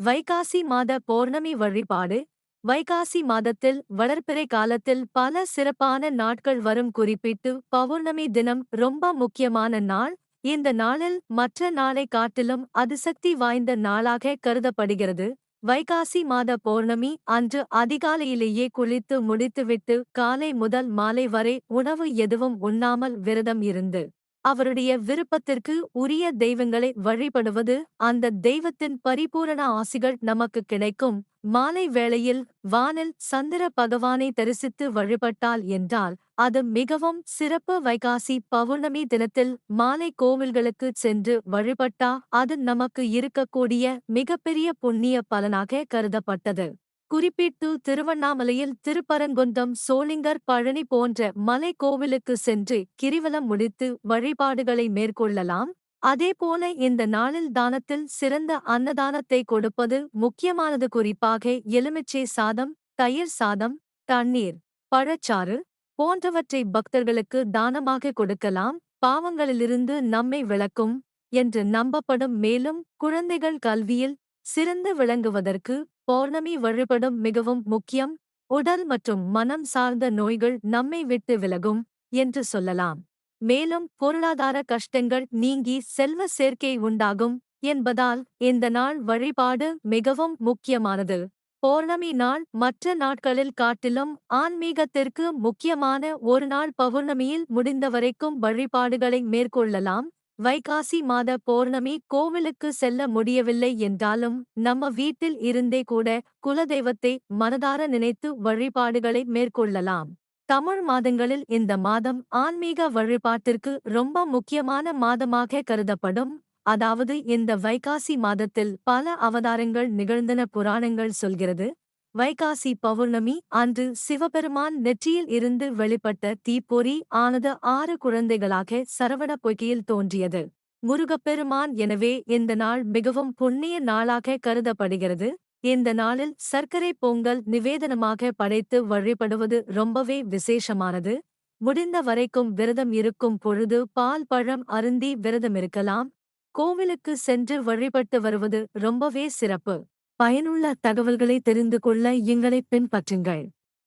வைகாசி மாத பௌர்ணமி வழிபாடு. வைகாசி மாதத்தில் வளர்பிறை காலத்தில் பல சிறப்பான நாட்கள் வரும் குறிப்பிட்டு பௌர்ணமி தினம் ரொம்ப முக்கியமான நாள். இந்த நாளில் மற்ற நாளை காட்டிலும் அதிசக்தி வாய்ந்த நாளாக கருதப்படுகிறது. வைகாசி மாத பௌர்ணமி அன்று அதிகாலையிலேயே குளித்து முடித்துவிட்டு காலை முதல் மாலை வரை உணவு எதுவும் உண்ணாமல் விரதம் இருந்து அவருடைய விருப்பத்திற்கு உரிய தெய்வங்களை வழிபடுவது அந்த தெய்வத்தின் பரிபூரண ஆசிகள் நமக்கு கிடைக்கும். மாலை வேளையில் வானில் சந்திர பகவானை தரிசித்து வழிபட்டால் என்றால் அது மிகவும் சிறப்பு வைகாசி பௌர்ணமி தினத்தில் மாலை கோவில்களுக்கு சென்று வழிபட்டா அது நமக்கு இருக்கக்கூடிய மிகப்பெரிய புண்ணிய பலனாக கருதப்பட்டது. குறிப்பிட்டு திருவண்ணாமலையில் திருப்பரங்குன்றம் சோளிங்கர் பழனி போன்ற மலை கோவிலுக்கு சென்று கிரிவலம் முடித்து வழிபாடுகளை மேற்கொள்ளலாம். அதேபோல இந்த நாளில் தானத்தில் சிறந்த அன்னதானத்தை கொடுப்பது முக்கியமானது. குறிப்பாக எலுமிச்சை சாதம் தயிர் சாதம் தண்ணீர் பழச்சாறு போன்றவற்றை பக்தர்களுக்கு தானமாக கொடுக்கலாம். பாவங்களிலிருந்து நம்மை விளக்கும் என்று நம்பப்படும் மேலும் குழந்தைகள் கல்வியில் சிறந்து விளங்குவதற்கு பௌர்ணமி வழிபடும் மிகவும் முக்கியம். உடல் மற்றும் மனம் சார்ந்த நோய்கள் நம்மை விட்டு விலகும் என்று சொல்லலாம். மேலும் பொருளாதார கஷ்டங்கள் நீங்கி செல்வ சேர்க்கை உண்டாகும் என்பதால் இந்த நாள் வழிபாடு மிகவும் முக்கியமானது. பௌர்ணமி நாள் மற்ற நாட்களில் காட்டிலும் ஆன்மீகத்திற்கு முக்கியமான ஒரு நாள் பௌர்ணமியில் முடிந்தவரைக்கும் வழிபாடுகளை மேற்கொள்ளலாம். வைகாசி மாத பௌர்ணமி கோவிலுக்கு செல்ல முடியவில்லை என்றாலும் நம்ம வீட்டில் இருந்தே கூட குலதெய்வத்தை மனதார நினைத்து வழிபாடுகளை மேற்கொள்ளலாம். தமிழ் மாதங்களில் இந்த மாதம் ஆன்மீக வழிபாட்டிற்கு ரொம்ப முக்கியமான மாதமாக கருதப்படும். அதாவது இந்த வைகாசி மாதத்தில் பல அவதாரங்கள் நிகழ்ந்தன புராணங்கள் சொல்கிறது. வைகாசி பௌர்ணமி அன்று சிவபெருமான் நெற்றியில் இருந்து வெளிப்பட்ட தீப்பொறி ஆனது ஆறு குழந்தைகளாக சரவண பொய்கையில் தோன்றியது. முருகப்பெருமான் எனவே இந்த நாள் மிகவும் புண்ணிய நாளாக கருதப்படுகிறது. இந்த நாளில் சர்க்கரை பொங்கல் நிவேதனமாக படைத்து வழிபடுவது ரொம்பவே விசேஷமானது. முடிந்த வரைக்கும் விரதம் இருக்கும் பொழுது பால் பழம் அருந்தி விரதம் இருக்கலாம் கோவிலுக்கு சென்று வழிபட்டு வருவது ரொம்பவே சிறப்பு. பயனுள்ள தகவல்களை தெரிந்து கொள்ள எங்களை பின்பற்றுங்கள்.